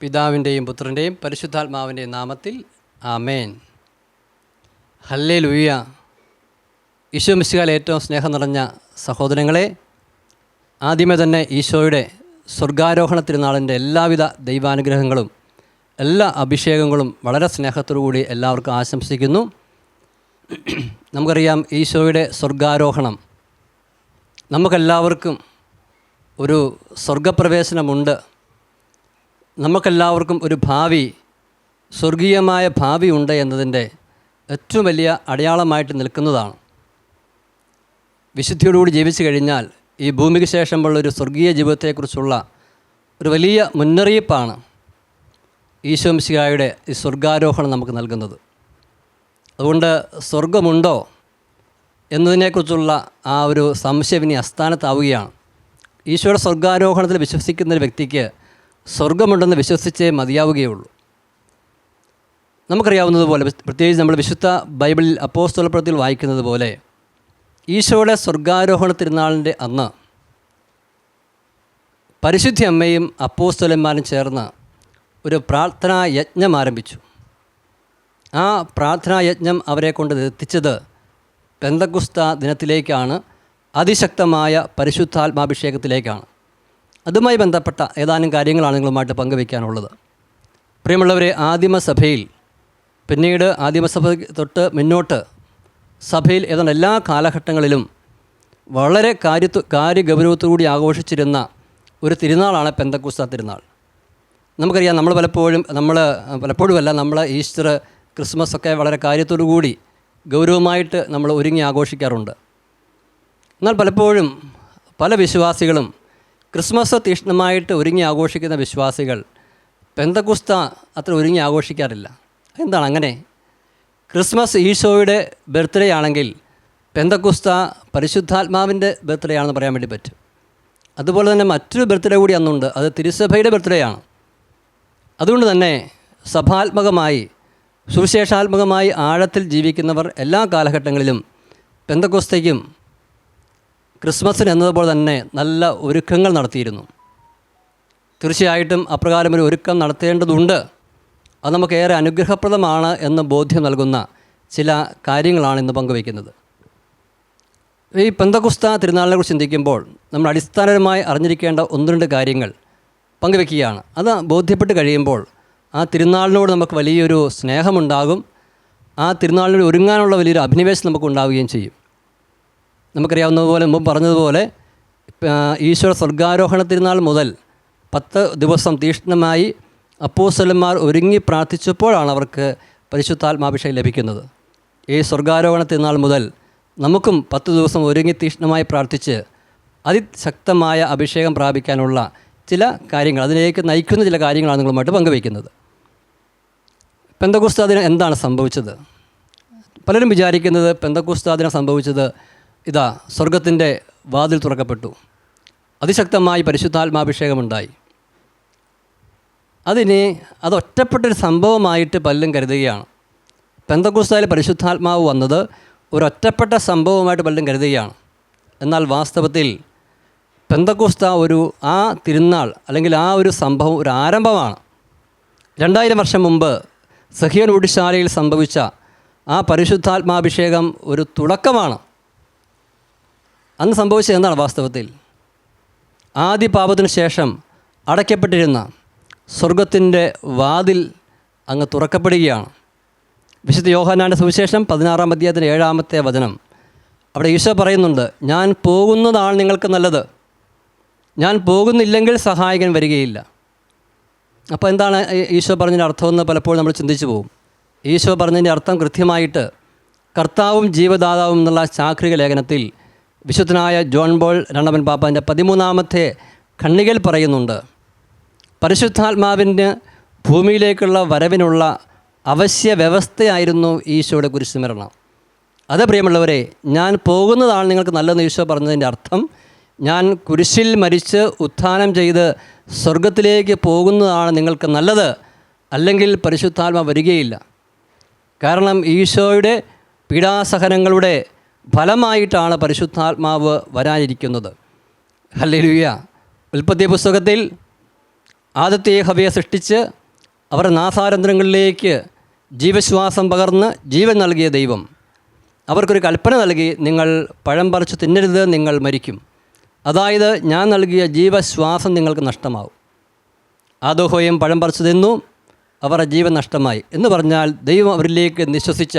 പിതാവിന്റെയും പുത്രന്റെയും പരിശുദ്ധാത്മാവിന്റെയും നാമത്തിൽ ആമേൻ. ഹല്ലേ ലുയ്യ ഈശോ മിശികാൽ ഏറ്റവും സ്നേഹം നിറഞ്ഞ സഹോദരങ്ങളെ ആദ്യമേ തന്നെ ഈശോയുടെ സ്വർഗാരോഹണ തിരുനാളിന്റെ എല്ലാവിധ ദൈവാനുഗ്രഹങ്ങളും എല്ലാ അഭിഷേകങ്ങളും വളരെ സ്നേഹത്തോടു കൂടി എല്ലാവർക്കും ആശംസിക്കുന്നു. നമുക്കറിയാം ഈശോയുടെ സ്വർഗാരോഹണം. നമുക്കെല്ലാവർക്കും ഒരു സ്വർഗപ്രവേശനമുണ്ട്. നമുക്കെല്ലാവർക്കും ഒരു ഭാവി സ്വർഗീയമായ ഭാവി ഉണ്ട് എന്നതിന്റെ ഏറ്റവും വലിയ അടയാളമായിട്ട് നിൽക്കുന്നതാണ്. വിശുദ്ധിയോടുകൂടി ജീവിച്ചു കഴിഞ്ഞാൽ ഈ ഭൂമിക്ക് ശേഷമുള്ള ഒരു സ്വർഗീയ ജീവിതത്തെക്കുറിച്ചുള്ള ഒരു വലിയ മുന്നറിയിപ്പാണ് ഈശോംശികായുടെ ഈ സ്വർഗാരോഹണം നമുക്ക് നൽകുന്നത്. അതുകൊണ്ട് സ്വർഗമുണ്ടോ എന്നതിനെക്കുറിച്ചുള്ള ആ ഒരു സംശയം ഇനി അസ്ഥാനത്താവുകയാണ്. ഈശോയുടെ സ്വർഗാരോഹണത്തിൽ വിശ്വസിക്കുന്ന ഒരു വ്യക്തിക്ക് സ്വർഗമുണ്ടെന്ന് വിശ്വസിച്ചേ മതിയാവുകയുള്ളൂ. നമുക്കറിയാവുന്നതുപോലെ പ്രത്യേകിച്ച് നമ്മൾ വിശുദ്ധ ബൈബിളിൽ അപ്പോസ്തലപ്രത്തിൽ വായിക്കുന്നത് പോലെ ഈശോയുടെ സ്വർഗാരോഹണ തിരുനാളിന്റെ അന്ന് പരിശുദ്ധി അമ്മയും അപ്പോസ്തലന്മാരും ചേർന്ന് ഒരു പ്രാർത്ഥനാ യജ്ഞം ആരംഭിച്ചു. ആ പ്രാർത്ഥനാ യജ്ഞം അവരെ കൊണ്ട് എത്തിച്ചത് പെന്തഗുസ്ത ദിനത്തിലേക്കാണ്. അതിശക്തമായ പരിശുദ്ധാത്മാഭിഷേകത്തിലേക്കാണ്. അതുമായി ബന്ധപ്പെട്ട ഏതാനും കാര്യങ്ങളാണ് നിങ്ങളുമായിട്ട് പങ്കുവയ്ക്കാനുള്ളത്. പ്രിയമുള്ളവരെ ആദിമസഭയിൽ പിന്നീട് ആദിമസഭ തൊട്ട് മുന്നോട്ട് സഭയിൽ ഏതാണ്ട് എല്ലാ കാലഘട്ടങ്ങളിലും വളരെ കാര്യത്വ കാര്യഗൗരവത്തോടുകൂടി ആഘോഷിച്ചിരുന്ന ഒരു തിരുനാളാണ് പെന്തക്കുസ്ത തിരുനാൾ. നമുക്കറിയാം നമ്മൾ പലപ്പോഴും നമ്മൾ പലപ്പോഴുമല്ല നമ്മൾ ഈസ്റ്റർ ക്രിസ്മസ് ഒക്കെ വളരെ കൂടി ഗൗരവമായിട്ട് നമ്മൾ ഒരുങ്ങി ആഘോഷിക്കാറുണ്ട്. എന്നാൽ പലപ്പോഴും പല വിശ്വാസികളും ക്രിസ്മസ് തീഷ്ണമായിട്ട് ഒരുങ്ങി ആഘോഷിക്കുന്ന വിശ്വാസികൾ പെന്തകുസ്ത അത്ര ഒരുങ്ങി ആഘോഷിക്കാറില്ല. എന്താണ് അങ്ങനെ? ക്രിസ്മസ് ഈശോയുടെ ബർത്ത്ഡേ ആണെങ്കിൽ പെന്തക്കുസ്ത പരിശുദ്ധാത്മാവിന്റെ ബർത്ത്ഡേ ആണെന്ന് പറയാൻ വേണ്ടി പറ്റും. അതുപോലെ തന്നെ മറ്റൊരു ബർത്ത്ഡേ കൂടി അന്നുണ്ട്. അത് തിരുസഭയുടെ ബർത്ത്ഡേ ആണ്. അതുകൊണ്ട് തന്നെ സഭാത്മകമായി സുവിശേഷാത്മകമായി ആഴത്തിൽ ജീവിക്കുന്നവർ എല്ലാ കാലഘട്ടങ്ങളിലും പെന്തക്കോസ്തയ്ക്കും ക്രിസ്മസിന് എന്നതുപോലെ തന്നെ നല്ല ഒരുക്കങ്ങൾ നടത്തിയിരുന്നു. തീർച്ചയായിട്ടും അപ്രകാരം ഒരു ഒരുക്കം നടത്തേണ്ടതുണ്ട്. അത് നമുക്ക് ഏറെ അനുഗ്രഹപ്രദമാണ് എന്ന് ബോധ്യം നൽകുന്ന ചില കാര്യങ്ങളാണ് ഇന്ന് പങ്കുവയ്ക്കുന്നത്. ഈ പെന്തകുസ്ത തിരുനാളിനെ കുറിച്ച് ചിന്തിക്കുമ്പോൾ നമ്മൾ അടിസ്ഥാനപരമായി അറിഞ്ഞിരിക്കേണ്ട ഒന്ന് രണ്ട് കാര്യങ്ങൾ പങ്കുവെക്കുകയാണ് അത് ബോധ്യപ്പെട്ട് കഴിയുമ്പോൾ ആ തിരുനാളിനോട് നമുക്ക് വലിയൊരു സ്നേഹമുണ്ടാകും. ആ തിരുനാളിനോട് ഒരുങ്ങാനുള്ള വലിയൊരു അഭിനിവേശം നമുക്ക് ഉണ്ടാവുകയും ചെയ്യും. നമുക്കറിയാവുന്നതുപോലെ മുമ്പ് പറഞ്ഞതുപോലെ ഈശ്വര സ്വർഗാരോഹണ തിരുനാൾ മുതൽ പത്ത് ദിവസം തീഷ്ണമായി അപ്പോസ്വലന്മാർ ഒരുങ്ങി പ്രാർത്ഥിച്ചപ്പോഴാണ് അവർക്ക് പരിശുദ്ധാത്മാഭിഷേകം ലഭിക്കുന്നത്. ഈ സ്വർഗാരോഹണ തിരുനാൾ മുതൽ നമുക്കും പത്ത് ദിവസം ഒരുങ്ങി തീഷ്ണമായി പ്രാർത്ഥിച്ച് അതിശക്തമായ അഭിഷേകം പ്രാപിക്കാനുള്ള ചില കാര്യങ്ങൾ അതിലേക്ക് നയിക്കുന്ന ചില കാര്യങ്ങളാണ് നിങ്ങളുമായിട്ട് പങ്കുവയ്ക്കുന്നത്. പെന്തകുസ്താദിന് എന്താണ് സംഭവിച്ചത്? പലരും വിചാരിക്കുന്നത് പെന്തകുസ്താദിന് സംഭവിച്ചത് ഇതാ സ്വർഗത്തിന്റെ വാതിൽ തുറക്കപ്പെട്ടു. അതിശക്തമായി പരിശുദ്ധാത്മാഭിഷേകമുണ്ടായി. അതിനെ അത് ഒറ്റപ്പെട്ടൊരു സംഭവമായിട്ട് പലരും കരുതുകയാണ്. പെന്തകുസ്തായിൽ പരിശുദ്ധാത്മാവ് വന്നത് ഒരൊറ്റപ്പെട്ട സംഭവമായിട്ട് പലരും കരുതുകയാണ്. എന്നാൽ വാസ്തവത്തിൽ പെന്തക്കുസ്ത ഒരു ആ തിരുനാൾ അല്ലെങ്കിൽ ആ ഒരു സംഭവം ഒരു ആരംഭമാണ്. രണ്ടായിരം വർഷം മുമ്പ് സഹിയൻ ഊടിശാലയിൽ സംഭവിച്ച ആ പരിശുദ്ധാത്മാഭിഷേകം ഒരു തുടക്കമാണ്. അന്ന് സംഭവിച്ചത് എന്താണ് വാസ്തവത്തിൽ? ആദ്യ പാപത്തിനു ശേഷം അടയ്ക്കപ്പെട്ടിരുന്ന സ്വർഗത്തിന്റെ വാതിൽ അങ്ങ് തുറക്കപ്പെടുകയാണ്. വിശുദ്ധ യോഹനാന്റെ സുവിശേഷം പതിനാറാം അധ്യായത്തിന്റെ ഏഴാമത്തെ വചനം. അവിടെ ഈശോ പറയുന്നുണ്ട് ഞാൻ പോകുന്നതാണ് നിങ്ങൾക്ക് നല്ലത്. ഞാൻ പോകുന്നില്ലെങ്കിൽ സഹായകൻ വരികയില്ല. അപ്പോൾ എന്താണ് ഈശോ പറഞ്ഞതിന്റെ അർത്ഥമെന്ന് പലപ്പോഴും നമ്മൾ ചിന്തിച്ചു പോകും. ഈശോ പറഞ്ഞതിന്റെ അർത്ഥം കൃത്യമായിട്ട് കർത്താവും ജീവദാതാവും എന്നുള്ള ചാക്രിക ലേഖനത്തിൽ വിശുദ്ധനായ ജോൺ ബോൾ രണ്ടമൻ പാപ്പാന്റെ പതിമൂന്നാമത്തെ ഖണ്ണികയിൽ പറയുന്നുണ്ട് പരിശുദ്ധാത്മാവിന് ഭൂമിയിലേക്കുള്ള വരവിനുള്ള അവശ്യ വ്യവസ്ഥയായിരുന്നു ഈശോയുടെ കുരിശുമരണം. അത് പ്രിയമുള്ളവരെ ഞാൻ പോകുന്നതാണ് നിങ്ങൾക്ക് നല്ലതെന്ന് ഈശോ പറഞ്ഞതിന്റെ അർത്ഥം. ഞാൻ കുരിശിൽ മരിച്ച് ഉത്ഥാനം ചെയ്ത് സ്വർഗത്തിലേക്ക് പോകുന്നതാണ് നിങ്ങൾക്ക് നല്ലത് അല്ലെങ്കിൽ പരിശുദ്ധാത്മ വരികയില്ല. കാരണം ഈശോയുടെ പീഡാസഹനങ്ങളുടെ ഫലമായിട്ടാണ് പരിശുദ്ധാത്മാവ് വരാനിരിക്കുന്നത്. ഹല്ലേലൂയ. ഉൽപ്പത്തി പുസ്തകത്തിൽ ആദ്യത്തെ ഹവയെ സൃഷ്ടിച്ച് അവർ നാസാരന്ധ്രങ്ങളിലേക്ക് ജീവശ്വാസം പകർന്ന് ജീവൻ നൽകിയ ദൈവം. അവർക്കൊരു കൽപ്പന നൽകി നിങ്ങൾ പഴം പറിച്ച് തിന്നരുത് നിങ്ങൾ മരിക്കും. അതായത് ഞാൻ നൽകിയ ജീവശ്വാസം നിങ്ങൾക്ക് നഷ്ടമാവും. ആദോഹോയും പഴം പറിച്ചു തിന്നു അവരുടെ ജീവൻ നഷ്ടമായി. എന്ന് പറഞ്ഞാൽ ദൈവം അവരിലേക്ക് നിശ്വസിച്ച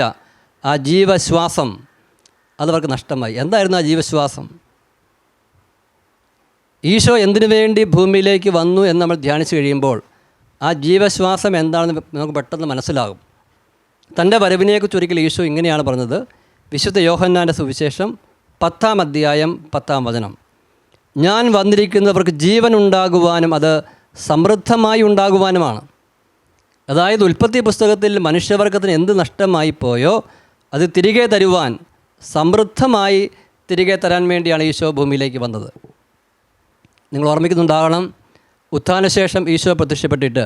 ആ ജീവശ്വാസം അതവർക്ക് നഷ്ടമായി. എന്തായിരുന്നു ആ ജീവശ്വാസം? ഈശോ എന്തിനു വേണ്ടി ഭൂമിയിലേക്ക് വന്നു എന്ന് നമ്മൾ ധ്യാനിച്ചു കഴിയുമ്പോൾ ആ ജീവശ്വാസം എന്താണെന്ന് നമുക്ക് പെട്ടെന്ന് മനസ്സിലാകും. തന്റെ വരവിനെക്കുറിച്ച് ഒരിക്കൽ ഈശോ ഇങ്ങനെയാണ് പറഞ്ഞത്. വിശുദ്ധ യോഹന്നാന്റെ സുവിശേഷം പത്താം അധ്യായം പത്താം വചനം. ഞാൻ വന്നിരിക്കുന്നവർക്ക് ജീവൻ ഉണ്ടാകുവാനും അത് സമൃദ്ധമായി ഉണ്ടാകുവാനുമാണ്. അതായത് ഉൽപ്പത്തി പുസ്തകത്തിൽ മനുഷ്യവർഗത്തിന് എന്ത് നഷ്ടമായി പോയോ അത് തിരികെ തരുവാൻ സമൃദ്ധമായി തിരികെ തരാൻ വേണ്ടിയാണ് ഈശോ ഭൂമിയിലേക്ക് വന്നത്. നിങ്ങൾ ഓർമ്മിക്കുന്നുണ്ടാകണം ഉത്ഥാനശേഷം ഈശോ പ്രത്യക്ഷപ്പെട്ടിട്ട്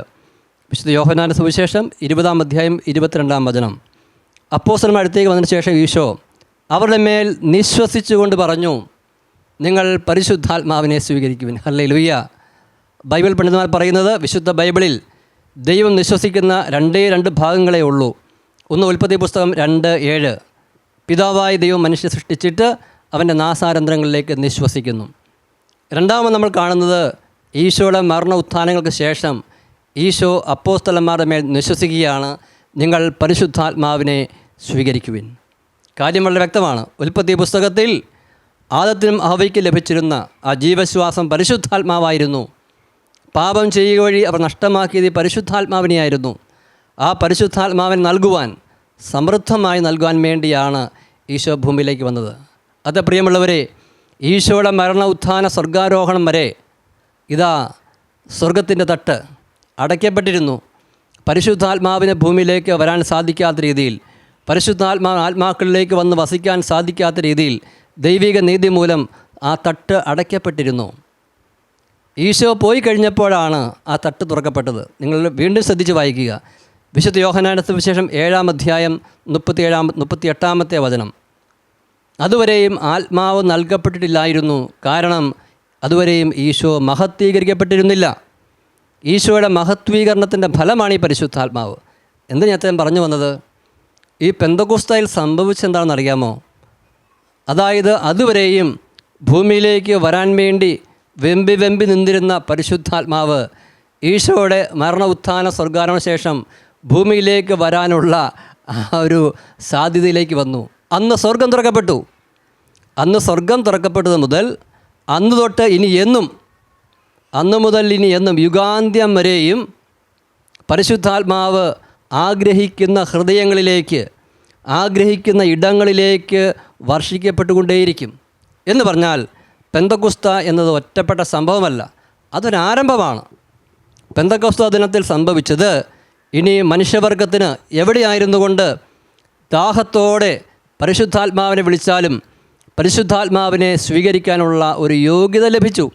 വിശുദ്ധ യോഹനാന സുവിശേഷം ഇരുപതാം അധ്യായം ഇരുപത്തിരണ്ടാം വചനം. അപ്പോസലം അടുത്തേക്ക് വന്നതിന് ശേഷം ഈശോ അവരുടെ മേൽ നിശ്വസിച്ചുകൊണ്ട് പറഞ്ഞു നിങ്ങൾ പരിശുദ്ധാത്മാവിനെ സ്വീകരിക്കുവിൻ. അല്ലേ ലുയ്യ ബൈബിൾ പണ്ഡിതന്മാർ പറയുന്നത് വിശുദ്ധ ബൈബിളിൽ ദൈവം നിശ്വസിക്കുന്ന രണ്ടേ രണ്ട് ഭാഗങ്ങളേ ഉള്ളൂ. ഒന്ന് ഉൽപ്പത്തി പുസ്തകം രണ്ട് ഏഴ്. പിതാവായ ദൈവം മനുഷ്യ സൃഷ്ടിച്ചിട്ട് അവന്റെ നാസാരന്ധ്രങ്ങളിലേക്ക് നിശ്വസിക്കുന്നു. രണ്ടാമത് നമ്മൾ കാണുന്നത് ഈശോയുടെ മരണ ഉത്ഥാനങ്ങൾക്ക് ശേഷം ഈശോ അപ്പോസ്തലന്മാരുടെ മേൽ നിശ്വസിക്കുകയാണ് നിങ്ങൾ പരിശുദ്ധാത്മാവിനെ സ്വീകരിക്കുവിൻ. കാര്യം വളരെ വ്യക്തമാണ്. ഉൽപ്പത്തി പുസ്തകത്തിൽ ആദത്തിനും അഹവയ്ക്ക് ലഭിച്ചിരുന്ന ആ ജീവശ്വാസം പരിശുദ്ധാത്മാവായിരുന്നു. പാപം ചെയ്യുക വഴി അവർ നഷ്ടമാക്കിയത് പരിശുദ്ധാത്മാവിനെയായിരുന്നു. ആ പരിശുദ്ധാത്മാവിനെ നൽകുവാൻ സമൃദ്ധമായി നൽകുവാൻ വേണ്ടിയാണ് ഈശോ ഭൂമിയിലേക്ക് വന്നത്. അത് പ്രിയമുള്ളവരെ ഈശോയുടെ മരണ ഉത്ഥാന സ്വർഗാരോഹണം വരെ ഇതാ സ്വർഗത്തിന്റെ തട്ട് അടയ്ക്കപ്പെട്ടിരുന്നു. പരിശുദ്ധാത്മാവിന് ഭൂമിയിലേക്ക് വരാൻ സാധിക്കാത്ത രീതിയിൽ പരിശുദ്ധാത്മാ ആത്മാക്കളിലേക്ക് വന്ന് വസിക്കാൻ സാധിക്കാത്ത രീതിയിൽ ദൈവിക നീതി മൂലം ആ തട്ട് അടയ്ക്കപ്പെട്ടിരുന്നു. ഈശോ പോയി കഴിഞ്ഞപ്പോഴാണ് ആ തട്ട് തുറക്കപ്പെട്ടത്. നിങ്ങൾ വീണ്ടും ശ്രദ്ധിച്ച് വായിക്കുക. വിശുദ്ധ യോഹനാനത്ത് വിശേഷം ഏഴാം അധ്യായം മുപ്പത്തിയേഴാം മുപ്പത്തി എട്ടാമത്തെ വചനം. അതുവരെയും ആത്മാവ് നൽകപ്പെട്ടിട്ടില്ലായിരുന്നു. കാരണം അതുവരെയും ഈശോ മഹത്വീകരിക്കപ്പെട്ടിരുന്നില്ല. ഈശോയുടെ മഹത്വീകരണത്തിന്റെ ഫലമാണ് ഈ പരിശുദ്ധാത്മാവ്. എന്ത് ഞാൻ പറഞ്ഞു വന്നത്? ഈ പെന്തകുസ്തയിൽ സംഭവിച്ചെന്താണെന്ന് അറിയാമോ അതായത് അതുവരെയും ഭൂമിയിലേക്ക് വരാൻ വേണ്ടി വെമ്പി വെമ്പി നിന്നിരുന്ന പരിശുദ്ധാത്മാവ് ഈശോയുടെ മരണ ഉത്ഥാന സ്വർഗാരോഹണ ശേഷം ഭൂമിയിലേക്ക് വരാനുള്ള ആ ഒരു സാധ്യതയിലേക്ക് വന്നു. അന്ന് സ്വർഗം തുറക്കപ്പെട്ടു. അന്ന് സ്വർഗം തുറക്കപ്പെട്ടത് മുതൽ അന്ന് തൊട്ട് ഇനി എന്നും അന്ന് മുതൽ ഇനി എന്നും യുഗാന്ത്യം വരെയും പരിശുദ്ധാത്മാവ് ആഗ്രഹിക്കുന്ന ഹൃദയങ്ങളിലേക്ക് ആഗ്രഹിക്കുന്ന ഇടങ്ങളിലേക്ക് വർഷിക്കപ്പെട്ടുകൊണ്ടേയിരിക്കും. എന്ന് പറഞ്ഞാൽ പെന്തക്കുസ്ത എന്നത് ഒറ്റപ്പെട്ട സംഭവമല്ല അതൊരാരംഭമാണ്. പെന്തക്കുസ്ത ദിനത്തിൽ സംഭവിച്ചത് ഇനി മനുഷ്യവർഗത്തിന് എവിടെയായിരുന്നു കൊണ്ട് ദാഹത്തോടെ പരിശുദ്ധാത്മാവിനെ വിളിച്ചാലും പരിശുദ്ധാത്മാവിനെ സ്വീകരിക്കാനുള്ള ഒരു യോഗ്യത ലഭിച്ചു.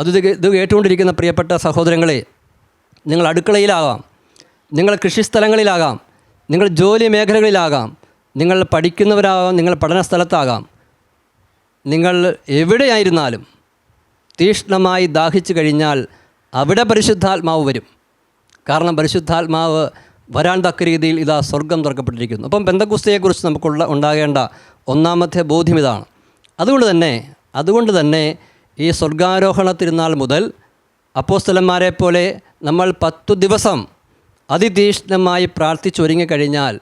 അത് ഇത് കേട്ടുകൊണ്ടിരിക്കുന്ന പ്രിയപ്പെട്ട സഹോദരങ്ങളെ നിങ്ങൾ അടുക്കളയിലാകാം നിങ്ങൾ കൃഷിസ്ഥലങ്ങളിലാകാം നിങ്ങൾ ജോലി മേഖലകളിലാകാം നിങ്ങൾ പഠിക്കുന്നവരാകാം നിങ്ങൾ പഠന സ്ഥലത്താകാം. നിങ്ങൾ എവിടെയായിരുന്നാലും തീഷ്ണമായി ദാഹിച്ചു കഴിഞ്ഞാൽ അവിടെ പരിശുദ്ധാത്മാവ് വരും. കാരണം പരിശുദ്ധാത്മാവ് വരാൻ തക്ക രീതിയിൽ ഇതാ സ്വർഗം തുറക്കപ്പെട്ടിരിക്കുന്നു. അപ്പം ബന്ധകുസ്തയെക്കുറിച്ച് നമുക്കുള്ള ഉണ്ടാകേണ്ട ഒന്നാമത്തെ ബോധ്യം ഇതാണ്. അതുകൊണ്ട് തന്നെ അതുകൊണ്ട് തന്നെ ഈ സ്വർഗാരോഹണ തിരുനാൾ മുതൽ അപ്പോസ്തലന്മാരെ പോലെ നമ്മൾ പത്തു ദിവസം അതിതീഷ്ണമായി പ്രാർത്ഥിച്ചൊരുങ്ങിക്കഴിഞ്ഞാൽ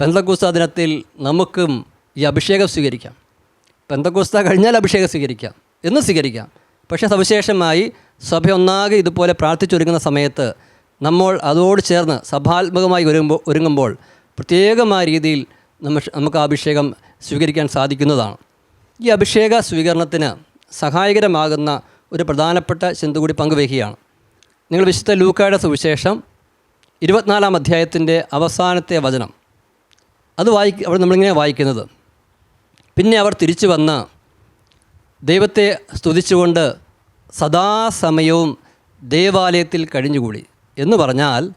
പെന്തക്കുസ്ത ദിനത്തിൽ നമുക്കും ഈ അഭിഷേകം സ്വീകരിക്കാം. പെന്തക്കുസ്ത കഴിഞ്ഞാൽ അഭിഷേകം സ്വീകരിക്കാം. എന്ന് സ്വീകരിക്കാം. പക്ഷേ സവിശേഷമായി സഭ ഒന്നാകെ ഇതുപോലെ പ്രാർത്ഥിച്ചൊരുങ്ങുന്ന സമയത്ത് നമ്മൾ അതോട് ചേർന്ന് സഭാത്മകമായി ഒരുങ്ങുമ്പോൾ ഒരുങ്ങുമ്പോൾ പ്രത്യേകമായ രീതിയിൽ നമ്മ നമുക്ക് അഭിഷേകം സ്വീകരിക്കാൻ സാധിക്കുന്നതാണ്. ഈ അഭിഷേക സ്വീകരണത്തിന് സഹായകരമാകുന്ന ഒരു പ്രധാനപ്പെട്ട ചിന്ത കൂടി പങ്കുവയ്ക്കുകയാണ് നിങ്ങൾ വിശുദ്ധ ലൂക്കായുടെ സുവിശേഷം ഇരുപത്തിനാലാം അധ്യായത്തിന്റെ അവസാനത്തെ വചനം. അത് വായിക്ക അവിടെ നമ്മളിങ്ങനെ വായിക്കുന്നത്. പിന്നെ അവർ തിരിച്ചു വന്ന് ദൈവത്തെ സ്തുതിച്ചുകൊണ്ട് സദാസമയവും ദേവാലയത്തിൽ കഴിഞ്ഞുകൂടി. എന്ന് പറഞ്ഞാൽ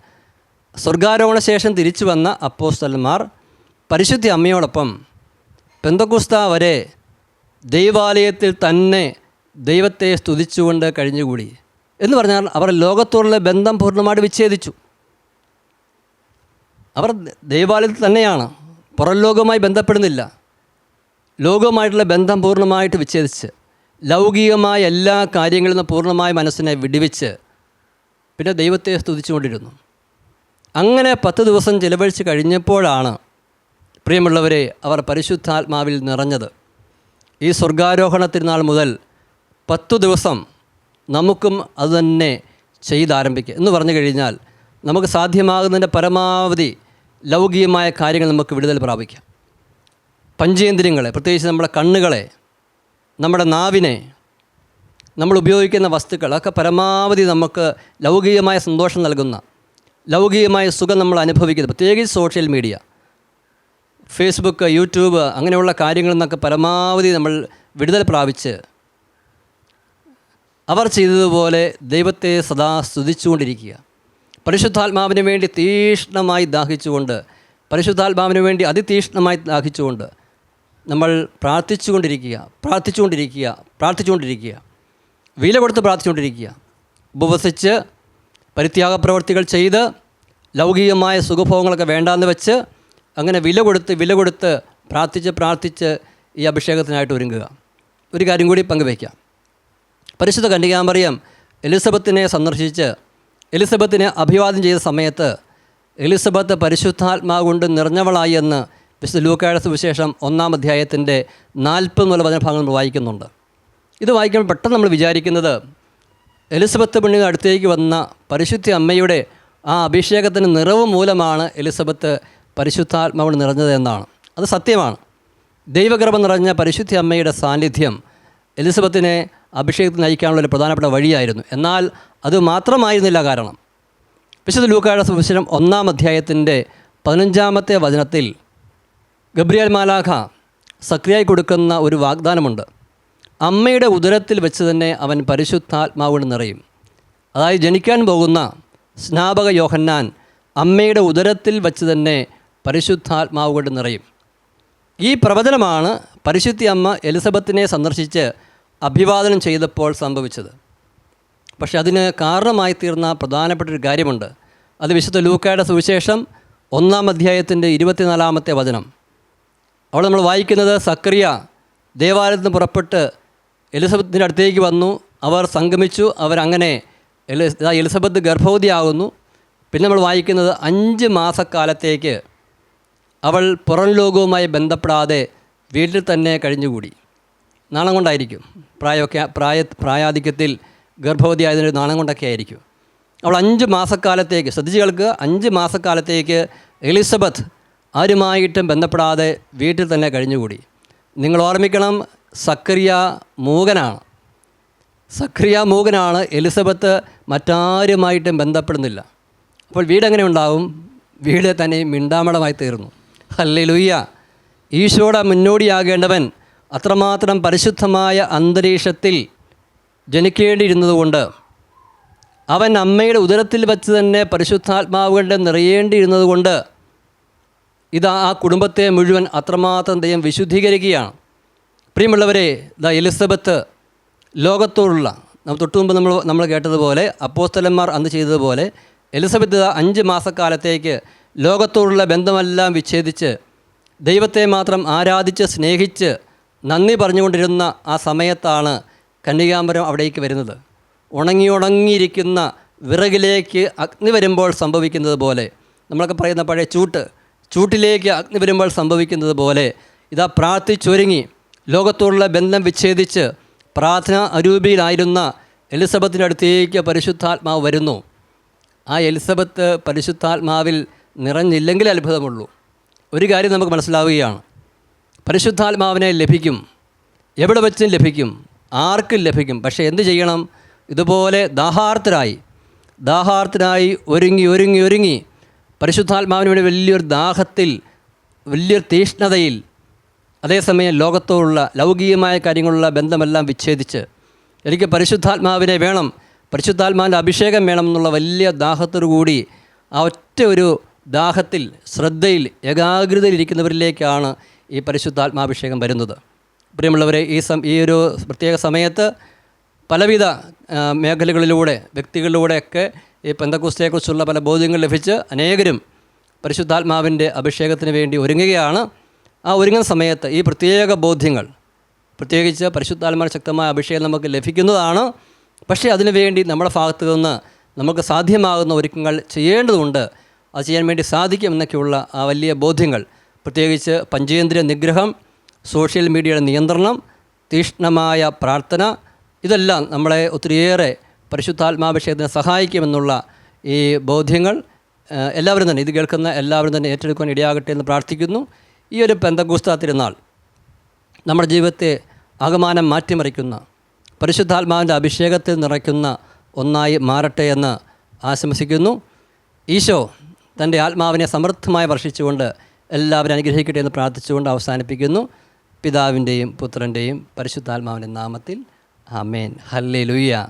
സ്വർഗാരോഹണ ശേഷം തിരിച്ചു വന്ന അപ്പോസ്തലന്മാർ പരിശുദ്ധി അമ്മയോടൊപ്പം പെന്തക്കുസ്ത വരെ ദൈവാലയത്തിൽ തന്നെ ദൈവത്തെ സ്തുതിച്ചുകൊണ്ട് കഴിഞ്ഞുകൂടി. എന്ന് പറഞ്ഞാൽ അവർ ലോകത്തോടുള്ള ബന്ധം പൂർണമായിട്ട് വിച്ഛേദിച്ചു. അവർ ദൈവാലയത്തിൽ തന്നെയാണ് പുറം ലോകവുമായി ബന്ധപ്പെടുന്നില്ല. ലോകവുമായിട്ടുള്ള ബന്ധം പൂർണമായിട്ട് വിച്ഛേദിച്ച് ലൗകികമായ എല്ലാ കാര്യങ്ങളിൽ നിന്ന് പൂർണമായ മനസ്സിനെ വിടിവിച്ച് പിന്നെ ദൈവത്തെ സ്തുതിച്ചുകൊണ്ടിരുന്നു. അങ്ങനെ പത്ത് ദിവസം ചിലവഴിച്ച് കഴിഞ്ഞപ്പോഴാണ് പ്രിയമുള്ളവരെ അവർ പരിശുദ്ധാത്മാവിൽ നിറഞ്ഞത്. ഈ സ്വർഗാരോഹണ തിരുനാൾ മുതൽ പത്തു ദിവസം നമുക്കും അതുതന്നെ ചെയ്താരംഭിക്കുക. എന്ന് പറഞ്ഞു കഴിഞ്ഞാൽ നമുക്ക് സാധ്യമാകുന്നതിന്റെ പരമാവധി ലൗകികമായ കാര്യങ്ങൾ നമുക്ക് വിടുതൽ പ്രാപിക്കാം. പഞ്ചേന്ദ്രിയങ്ങളെ പ്രത്യേകിച്ച് നമ്മുടെ കണ്ണുകളെ നമ്മുടെ നാവിനെ നമ്മൾ ഉപയോഗിക്കുന്ന വസ്തുക്കളൊക്കെ പരമാവധി നമുക്ക് ലൗകികമായ സന്തോഷം നൽകുന്ന ലൗകികമായ സുഖം നമ്മൾ അനുഭവിക്കുന്നത് പ്രത്യേകിച്ച് സോഷ്യൽ മീഡിയ ഫേസ്ബുക്ക് യൂട്യൂബ് അങ്ങനെയുള്ള കാര്യങ്ങളിൽ നിന്നൊക്കെ പരമാവധി നമ്മൾ വിടുതൽ പ്രാപിച്ച് അവർ ചെയ്തതുപോലെ ദൈവത്തെ സദാ സ്തുതിച്ചുകൊണ്ടിരിക്കുക. പരിശുദ്ധാത്മാവിന് വേണ്ടി തീഷ്ണമായി ദാഹിച്ചുകൊണ്ട് പരിശുദ്ധാത്മാവിന് വേണ്ടി അതിതീഷ്ണമായി ദാഹിച്ചുകൊണ്ട് നമ്മൾ പ്രാർത്ഥിച്ചുകൊണ്ടിരിക്കുക പ്രാർത്ഥിച്ചുകൊണ്ടിരിക്കുക പ്രാർത്ഥിച്ചുകൊണ്ടിരിക്കുക. വില കൊടുത്ത് പ്രാർത്ഥിച്ചുകൊണ്ടിരിക്കുക. ഉപവസിച്ച് പരിത്യാഗ പ്രവർത്തികൾ ചെയ്ത് ലൗകികമായ സുഖഭോഗങ്ങളൊക്കെ വേണ്ടാന്ന് വെച്ച് അങ്ങനെ വില കൊടുത്ത് വില കൊടുത്ത് പ്രാർത്ഥിച്ച് പ്രാർത്ഥിച്ച് ഈ അഭിഷേകത്തിനായിട്ട് ഒരുങ്ങുക. ഒരു കാര്യം കൂടി പങ്കുവയ്ക്കാം. പരിശുദ്ധ കന്യകാമറിയം എലിസബത്തിനെ സന്ദർശിച്ച് എലിസബത്തിനെ അഭിവാദ്യം ചെയ്ത സമയത്ത് എലിസബത്ത് പരിശുദ്ധാത്മാവ് കൊണ്ട് നിറഞ്ഞവളായി എന്ന് വിശുദ്ധ ലൂക്കായുടെ സുവിശേഷം ഒന്നാം അധ്യായത്തിന്റെ നാൽപ്പത് മുതൽ വചനഭാഗങ്ങൾ ഭാഗങ്ങൾ വായിക്കുന്നുണ്ട്. ഇത് വായിക്കുമ്പോൾ പെട്ടെന്ന് നമ്മൾ വിചാരിക്കുന്നത് എലിസബത്ത് പെണ്ണിന് അടുത്തേക്ക് വന്ന പരിശുദ്ധ അമ്മയുടെ ആ അഭിഷേകത്തിന് നിറവ് മൂലമാണ് എലിസബത്ത് പരിശുദ്ധാത്മാവ് നിറഞ്ഞത് എന്നാണ്. അത് സത്യമാണ്. ദൈവഗർഭം നിറഞ്ഞ പരിശുദ്ധ അമ്മയുടെ സാന്നിധ്യം എലിസബത്തിനെ അഭിഷേകത്തിന് നയിക്കാനുള്ള ഒരു പ്രധാനപ്പെട്ട വഴിയായിരുന്നു. എന്നാൽ അത് മാത്രമായിരുന്നില്ല കാരണം. വിശുദ്ധ ലൂക്കായുടെ സുവിശേഷം ഒന്നാം അധ്യായത്തിന്റെ പതിനഞ്ചാമത്തെ വചനത്തിൽ ഗബ്രിയേൽ മാലാഖ സക്രിയായി കൊടുക്കുന്ന ഒരു വാഗ്ദാനമുണ്ട്. അമ്മയുടെ ഉദരത്തിൽ വെച്ച് തന്നെ അവൻ പരിശുദ്ധാത്മാവിന് നിറയും. അതായത് ജനിക്കാൻ പോകുന്ന സ്നാപക യോഹന്നാൻ അമ്മയുടെ ഉദരത്തിൽ വെച്ച് തന്നെ പരിശുദ്ധാത്മാവ് കൊണ്ട് നിറയും. ഈ പ്രവചനമാണ് പരിശുദ്ധി അമ്മ എലിസബത്തിനെ സന്ദർശിച്ച് അഭിവാദനം ചെയ്തപ്പോൾ സംഭവിച്ചത്. പക്ഷെ അതിന് കാരണമായി തീർന്ന പ്രധാനപ്പെട്ട ഒരു കാര്യമുണ്ട്. അത് വിശുദ്ധ ലൂക്കയുടെ സുവിശേഷം ഒന്നാം അധ്യായത്തിന്റെ ഇരുപത്തിനാലാമത്തെ വചനം. അവിടെ നമ്മൾ വായിക്കുന്നത് സക്രിയ ദേവാലയത്തിന് പുറപ്പെട്ട് എലിസബത്തിന്റെ അടുത്തേക്ക് വന്നു. അവർ സംഗമിച്ചു. അവരങ്ങനെ എലി എലിസബത്ത് ഗർഭവതിയാകുന്നു. പിന്നെ നമ്മൾ വായിക്കുന്നത് അഞ്ച് മാസക്കാലത്തേക്ക് അവൾ പുറം ലോകവുമായി ബന്ധപ്പെടാതെ വീട്ടിൽ തന്നെ കഴിഞ്ഞുകൂടി. നാണം കൊണ്ടായിരിക്കും. പ്രായമൊക്കെ പ്രായ പ്രായാധിക്യത്തിൽ ഗർഭവതിയായതിന് നാണം കൊണ്ടൊക്കെ ആയിരിക്കും. അവൾ അഞ്ച് മാസക്കാലത്തേക്ക് ശ്രദ്ധിച്ച് കേൾക്കുക അഞ്ച് മാസക്കാലത്തേക്ക് എലിസബത്ത് ആരുമായിട്ടും ബന്ധപ്പെടാതെ വീട്ടിൽ തന്നെ കഴിഞ്ഞുകൂടി. നിങ്ങൾ ഓർമ്മിക്കണം സക്രിയ മൂകനാണ്. സക്രിയ മൂകനാണ് എലിസബത്ത് മറ്റാരുമായിട്ടും ബന്ധപ്പെടുന്നില്ല. അപ്പോൾ വീടെങ്ങനെ ഉണ്ടാവും? വീട് തന്നെ മിണ്ടാമടമായി തീർന്നു. ഹല്ലുയ്യ ലുയ്യ ഈശോയുടെ മുന്നോടിയാകേണ്ടവൻ അത്രമാത്രം പരിശുദ്ധമായ അന്തരീക്ഷത്തിൽ ജനിക്കേണ്ടിയിരുന്നതുകൊണ്ട് അവൻ അമ്മയുടെ ഉദരത്തിൽ വച്ച് തന്നെ പരിശുദ്ധാത്മാവ് കൊണ്ട് നിറയേണ്ടിയിരുന്നതുകൊണ്ട് ഇത് ആ കുടുംബത്തെ മുഴുവൻ അത്രമാത്രം ദൈവം വിശുദ്ധീകരിക്കുകയാണ്. പ്രിയമുള്ളവരെ ദ എലിസബത്ത് ലോകത്തോടുള്ള നമ്മൾ തൊട്ടുമുമ്പ് നമ്മൾ നമ്മൾ കേട്ടതുപോലെ അപ്പോസ്തലന്മാർ അന്ന് ചെയ്തതുപോലെ എലിസബത്ത് അഞ്ച് മാസക്കാലത്തേക്ക് ലോകത്തോടുള്ള ബന്ധമെല്ലാം വിച്ഛേദിച്ച് ദൈവത്തെ മാത്രം ആരാധിച്ച് സ്നേഹിച്ച് നന്ദി പറഞ്ഞുകൊണ്ടിരുന്ന ആ സമയത്താണ് കന്യകാമ്പരം അവിടേക്ക് വരുന്നത്. ഉണങ്ങി ഉണങ്ങിയിരിക്കുന്ന വിറകിലേക്ക് അഗ്നി വരുമ്പോൾ സംഭവിക്കുന്നത് പോലെ നമ്മളൊക്കെ പറയുന്ന പഴയ ചൂട്ട് ചൂട്ടിലേക്ക് അഗ്നി വരുമ്പോൾ സംഭവിക്കുന്നത് പോലെ ഇതാ പ്രാർത്ഥിച്ചൊരുങ്ങി ലോകത്തോടുള്ള ബന്ധം വിച്ഛേദിച്ച് പ്രാർത്ഥന അരൂപിയിലായിരുന്ന എലിസബത്തിന്റെ അടുത്തേക്ക് പരിശുദ്ധാത്മാവ് വരുന്നു. ആ എലിസബത്ത് പരിശുദ്ധാത്മാവിൽ നിറഞ്ഞില്ലെങ്കിൽ അത്ഭുതമുള്ളൂ. ഒരു കാര്യം നമുക്ക് മനസ്സിലാവുകയാണ്. പരിശുദ്ധാത്മാവിനെ ലഭിക്കും. എവിടെ വെച്ചും ലഭിക്കും. ആർക്കും ലഭിക്കും. പക്ഷേ എന്ത് ചെയ്യണം? ഇതുപോലെ ദാഹാർത്ഥരായി. ദാഹാർത്ഥരായി ഒരുങ്ങി ഒരുങ്ങി ഒരുങ്ങി പരിശുദ്ധാത്മാവിന് വേണ്ടി വലിയൊരു ദാഹത്തിൽ വലിയൊരു തീഷ്ണതയിൽ അതേസമയം ലോകത്തോടുള്ള ലൗകികമായ കാര്യങ്ങളുള്ള ബന്ധമെല്ലാം വിച്ഛേദിച്ച് എനിക്ക് പരിശുദ്ധാത്മാവിനെ വേണം പരിശുദ്ധാത്മാവിന്റെ അഭിഷേകം വേണം എന്നുള്ള വലിയ ദാഹത്തോടു കൂടി ആ ഒറ്റ ഒരു ദാഹത്തിൽ ശ്രദ്ധയിൽ ഏകാഗ്രതയിലിരിക്കുന്നവരിലേക്കാണ് ഈ പരിശുദ്ധാത്മാഭിഷേകം വരുന്നത്. പ്രിയമുള്ളവരെ ഈ സം ഈ ഒരു പ്രത്യേക സമയത്ത് പലവിധ മേഖലകളിലൂടെ വ്യക്തികളിലൂടെയൊക്കെ ഈ പെന്തക്കുസ്തയെക്കുറിച്ചുള്ള പല ബോധ്യങ്ങൾ ലഭിച്ച് അനേകരും പരിശുദ്ധാത്മാവിന്റെ അഭിഷേകത്തിന് വേണ്ടി ഒരുങ്ങുകയാണ്. ആ ഒരുങ്ങുന്ന സമയത്ത് ഈ പ്രത്യേക ബോധ്യങ്ങൾ പ്രത്യേകിച്ച് പരിശുദ്ധാത്മാർ ശക്തമായ അഭിഷേകം നമുക്ക് ലഭിക്കുന്നതാണ്. പക്ഷേ അതിനുവേണ്ടി നമ്മുടെ ഭാഗത്തു നിന്ന് നമുക്ക് സാധ്യമാകുന്ന ഒരുക്കങ്ങൾ ചെയ്യേണ്ടതുണ്ട്. അത് ചെയ്യാൻ വേണ്ടി സാധിക്കും എന്നൊക്കെയുള്ള ആ വലിയ ബോധ്യങ്ങൾ. പ്രത്യേകിച്ച് പഞ്ചേന്ദ്രിയ നിഗ്രഹം സോഷ്യൽ മീഡിയയുടെ നിയന്ത്രണം തീക്ഷ്ണമായ പ്രാർത്ഥന ഇതെല്ലാം നമ്മളെ ഒത്തിരിയേറെ പരിശുദ്ധാത്മാഭിഷേകത്തിന് സഹായിക്കുമെന്നുള്ള ഈ ബോധ്യങ്ങൾ എല്ലാവരും തന്നെ ഇത് കേൾക്കുന്ന എല്ലാവരും തന്നെ ഏറ്റെടുക്കുവാൻ ഇടയാകട്ടെ എന്ന് പ്രാർത്ഥിക്കുന്നു. ഈ ഒരു പെന്തഗൂസ്ത തിരുനാൾ നമ്മുടെ ജീവിതത്തെ ആകമാനം മാറ്റിമറിക്കുന്ന പരിശുദ്ധാത്മാവിന്റെ അഭിഷേകത്തിൽ നിറയ്ക്കുന്ന ഒന്നായി മാറട്ടെ എന്ന് ആശംസിക്കുന്നു. ഈശോ തന്റെ ആത്മാവിനെ സമൃദ്ധമായി വർഷിച്ചുകൊണ്ട് എല്ലാവരും അനുഗ്രഹിക്കട്ടെ എന്ന് പ്രാർത്ഥിച്ചുകൊണ്ട് അവസാനിപ്പിക്കുന്നു. പിതാവിന്റെയും പുത്രന്റെയും പരിശുദ്ധാത്മാവിന്റെ നാമത്തിൽ ആമേൻ. ഹല്ലേ ലുയ്യ